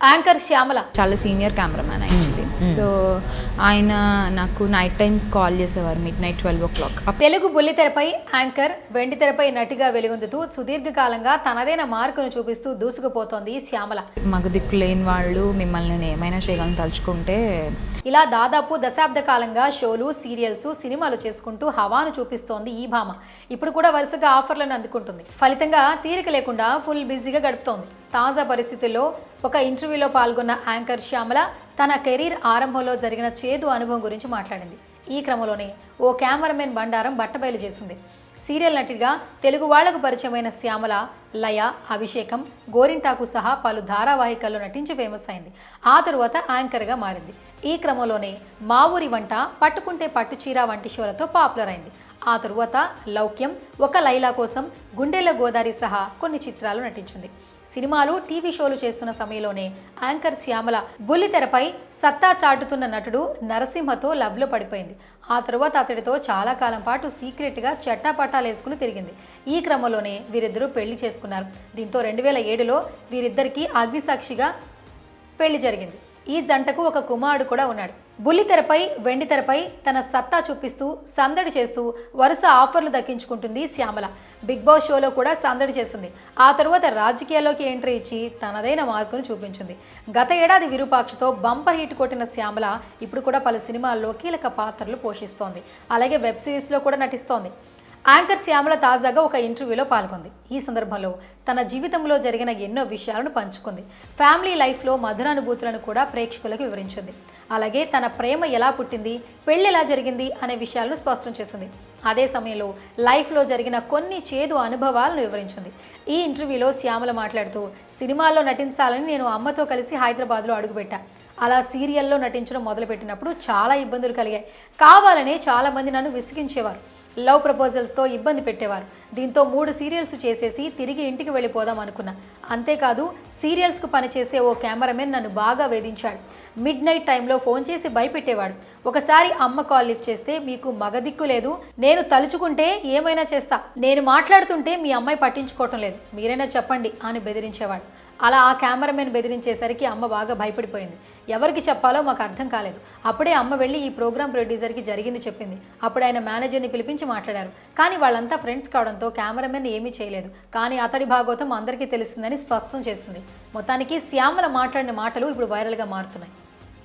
Anchor Shyamala చాలా senior cameraman actually so ఆయన నాకు నైట్ టైమ్స్ కాల్ చేసేవారు midnight twelve o'clock Telugu బుల్లితెరపై యాంకర్ వెండితెరపై నటిగా వెలుగొందుతూ సుదీర్ఘకాలంగా తనదైన మార్కును చూపిస్తూ దూసుకుపోతోంది శ్యామల మగ దిక్కు లేని వాళ్ళు మిమ్మల్ని నేను ఏమైనా చేయగలను తలుచుకుంటే. ఇలా దాదాపు దశాబ్ద కాలంగా షోలు సీరియల్స్ సినిమాలు చేసుకుంటూ హవాను చూపిస్తోంది ఈ భామ. ఇప్పుడు కూడా వరుసగా ఆఫర్లను అందుకుంటుంది. ఫలితంగా తీరిక లేకుండా ఫుల్ బిజీగా గడుపుతోంది. తాజా పరిస్థితుల్లో ఒక ఇంటర్వ్యూలో పాల్గొన్న యాంకర్ శ్యామల తన కెరీర్ ఆరంభంలో జరిగిన చేదు అనుభవం గురించి మాట్లాడింది. ఈ క్రమంలోనే ఓ కెమెరామెన్ బండారం బట్టబయలు చేసింది. సీరియల్ నటిగా తెలుగు వాళ్ళకు పరిచయమైన శ్యామల లయ అభిషేకం గోరింటాకు సహా పలు ధారావాహికల్లో నటించి ఫేమస్ అయింది. ఆ తరువాత యాంకర్గా మారింది. ఈ క్రమంలోనే మా ఊరి వంట పట్టుకుంటే పట్టుచీర వంటి షోలతో పాపులర్ అయింది. ఆ తరువాత లౌక్యం ఒక లైలా కోసం గుండెల గోదారి సహా కొన్ని చిత్రాలు నటించింది. సినిమాలు టీవీ షోలు చేస్తున్న సమయంలోనే యాంకర్ శ్యామల బుల్లితెరపై సత్తా చాటుతున్న నటుడు నరసింహతో లవ్లో పడిపోయింది. ఆ తరువాత అతడితో చాలా కాలం పాటు సీక్రెట్గా చట్టాపట్టాలు వేసుకుని తిరిగింది. ఈ క్రమంలోనే వీరిద్దరూ పెళ్ళి చేసుకున్నారు. దీంతో రెండు వేల ఏడులో వీరిద్దరికీ అగ్నిసాక్షిగా పెళ్ళి జరిగింది. ఈ జంటకు ఒక కుమారుడు కూడా ఉన్నాడు. బుల్లితెరపై వెండితెరపై తన సత్తా చూపిస్తూ సందడి చేస్తూ వరుస ఆఫర్లు దక్కించుకుంటుంది శ్యామల. బిగ్ బాస్ షోలో కూడా సందడి చేసింది ఆ తరువాత రాజకీయాల్లోకి ఎంట్రీ ఇచ్చి తనదైన మార్కును చూపించింది. గత ఏడాది విరూపాక్షతో బంపర్ హిట్ కొట్టిన శ్యామల ఇప్పుడు కూడా పలు సినిమాల్లో కీలక పాత్రలు పోషిస్తోంది. అలాగే వెబ్ సిరీస్లో కూడా నటిస్తోంది. యాంకర్ శ్యామల తాజాగా ఒక ఇంటర్వ్యూలో పాల్గొంది. ఈ సందర్భంలో తన జీవితంలో జరిగిన ఎన్నో విషయాలను పంచుకుంది. ఫ్యామిలీ లైఫ్లో మధురానుభూతులను కూడా ప్రేక్షకులకు వివరించింది. అలాగే తన ప్రేమ ఎలా పుట్టింది పెళ్ళి ఎలా జరిగింది అనే విషయాలను స్పష్టం చేసింది. అదే సమయంలో లైఫ్లో జరిగిన కొన్ని చేదు అనుభవాలను వివరించింది. ఈ ఇంటర్వ్యూలో శ్యామల మాట్లాడుతూ సినిమాల్లో నటించాలని నేను అమ్మతో కలిసి హైదరాబాద్లో అడుగుపెట్టా. అలా సీరియల్లో నటించడం మొదలుపెట్టినప్పుడు చాలా ఇబ్బందులు కలిగాయి. కావాలనే చాలామంది నన్ను విసిగించేవారు. లవ్ ప్రపోజల్స్తో ఇబ్బంది పెట్టేవారు. దీంతో మూడు సీరియల్స్ చేసేసి తిరిగి ఇంటికి వెళ్ళిపోదాం అనుకున్నా. అంతేకాదు సీరియల్స్కు పనిచేసే ఓ కెమెరామెన్ నన్ను బాగా వేధించాడు. మిడ్ నైట్ టైంలో ఫోన్ చేసి భయపెట్టేవాడు. ఒకసారి అమ్మ కాల్ లిఫ్ట్ చేస్తే మీకు మగదిక్కు లేదు. నేను తలుచుకుంటే ఏమైనా చేస్తా. నేను మాట్లాడుతుంటే మీ అమ్మాయి పట్టించుకోవటం లేదు. మీరైనా చెప్పండి అని బెదిరించేవాడు. అలా ఆ కెమెరామెన్ బెదిరించేసరికి అమ్మ బాగా భయపడిపోయింది. ఎవరికి చెప్పాలో మాకు అర్థం కాలేదు. అప్పుడే అమ్మ వెళ్ళి ఈ ప్రోగ్రామ్ ప్రొడ్యూసర్కి జరిగింది చెప్పింది. అప్పుడు ఆయన మేనేజర్ని పిలిపించి మాట్లాడారు. కానీ వాళ్ళంతా ఫ్రెండ్స్ కావడంతో కెమెరామెన్ ఏమీ చేయలేదు. కానీ అతడి భాగోతం అందరికీ తెలిసిందని స్పష్టం చేసింది. మొత్తానికి శ్యామల మాట్లాడిన మాటలు ఇప్పుడు వైరల్గా మారుతున్నాయి.